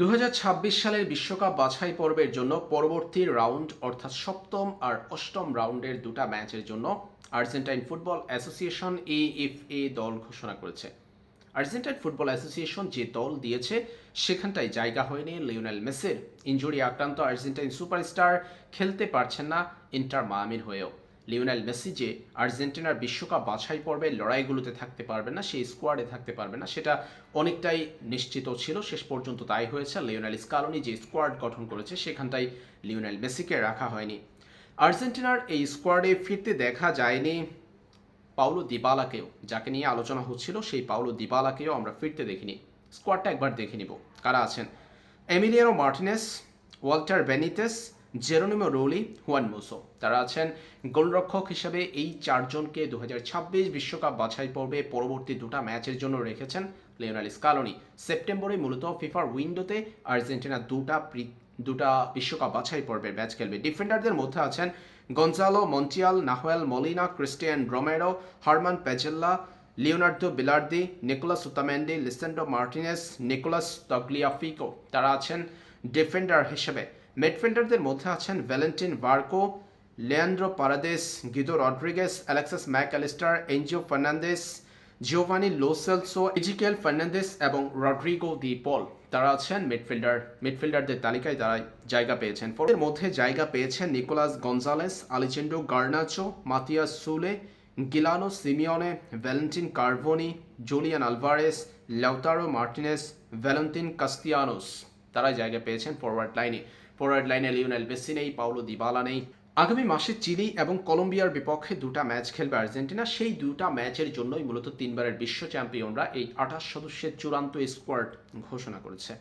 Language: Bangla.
দু হাজার ছাব্বিশ সালের বিশ্বকাপ বাছাই পর্বের জন্য পরবর্তী রাউন্ড অর্থাৎ সপ্তম আর অষ্টম রাউন্ডের দুটা ম্যাচের জন্য আর্জেন্টাইন ফুটবল অ্যাসোসিয়েশন এএফএ দল ঘোষণা করেছে। আর্জেন্টাইন ফুটবল অ্যাসোসিয়েশন যে দল দিয়েছে, সেখানটায় জায়গা হয়নি লিওনেল মেসির। ইনজুরি আক্রান্ত আর্জেন্টাইন সুপারস্টার খেলতে পারছেন না ইন্টার মায়ামির হয়েও। লিওনেল মেসি যে আর্জেন্টিনার বিশ্বকাপ বাছাই পর্বে লড়াইগুলোতে থাকতে পারবে না, সেই স্কোয়াডে থাকতে পারবে না, সেটা অনেকটাই নিশ্চিত ছিল। শেষ পর্যন্ত তাই হয়েছে। লিওনেল স্কালোনি যে স্কোয়াড গঠন করেছে, সেখানটাই লিওনেল মেসিকে রাখা হয়নি। আর্জেন্টিনার এই স্কোয়াডে ফিরতে দেখা যায়নি পাউলো দিবালাকেও, যাকে নিয়ে আলোচনা হচ্ছিল, সেই পাউলো দিবালাকেও আমরা ফিরতে দেখিনি। স্কোয়াডটা একবার দেখে নিব। কারা আছেন? Emiliano Martinez, Walter Benitez Geronimo Rulli Juan Musso. তারা আছেন গোলরক্ষক হিসেবে এই চারজনকে দু বিশ্বকাপ বাছাই পর্বে পরবর্তী দুটো ম্যাচের জন্য রেখেছেন লিওনাল স্কালোনি। সেপ্টেম্বরে মূলত ফিফার উইন্ডোতে আর্জেন্টিনা দুটা দুটা বিশ্বকাপ বাছাই পর্বের ম্যাচ খেলবে। ডিফেন্ডারদের মধ্যে আছেন Gonzalo Montiel, Nahuel Molina, Cristian Romero, German Pezzella, Leonardo Balerdi, Nicolas Otamendi, Lisandro Martinez, Nicolas Tagliafico. তারা আছেন ডিফেন্ডার হিসেবে। মিডফিল্ডারদের মধ্যে আছেন Valentin Barco Leandro Paredes, Guido Rodriguez, Alexis Mac Allister Enzo Fernandez, Giovani Lo Celso, Ezequiel Fernandez এবং রড্রিগো দি পল। তারা আছেন মিডফিল্ডার। মিডফিল্ডারদের তালিকায় তারা জায়গা পেয়েছেন। ফোরের মধ্যে জায়গা পেয়েছেন Nicolas Gonzalez Alejandro Garnacho, Matias Soule, Giuliano Simeone, Valentin Carboni, Julian Alvarez, Lautaro Martinez, Valentin Castellanos. তারা জায়গা পেয়েছেন ফরওয়ার্ড লাইনে। ফরওয়ার্ড লাইনে লিওনেল মেসি নেই পাউলো দিবালা নেই। আগামী মাসে চিলি এবং কলম্বিয়ার বিপক্ষে দুটা ম্যাচ খেলবে আর্জেন্টিনা। সেই দুটা ম্যাচের জন্যই মূলত তিনবারের বিশ্ব চ্যাম্পিয়নরা এই আঠাশ সদস্যের চূড়ান্ত স্কোয়াড ঘোষণা করেছে।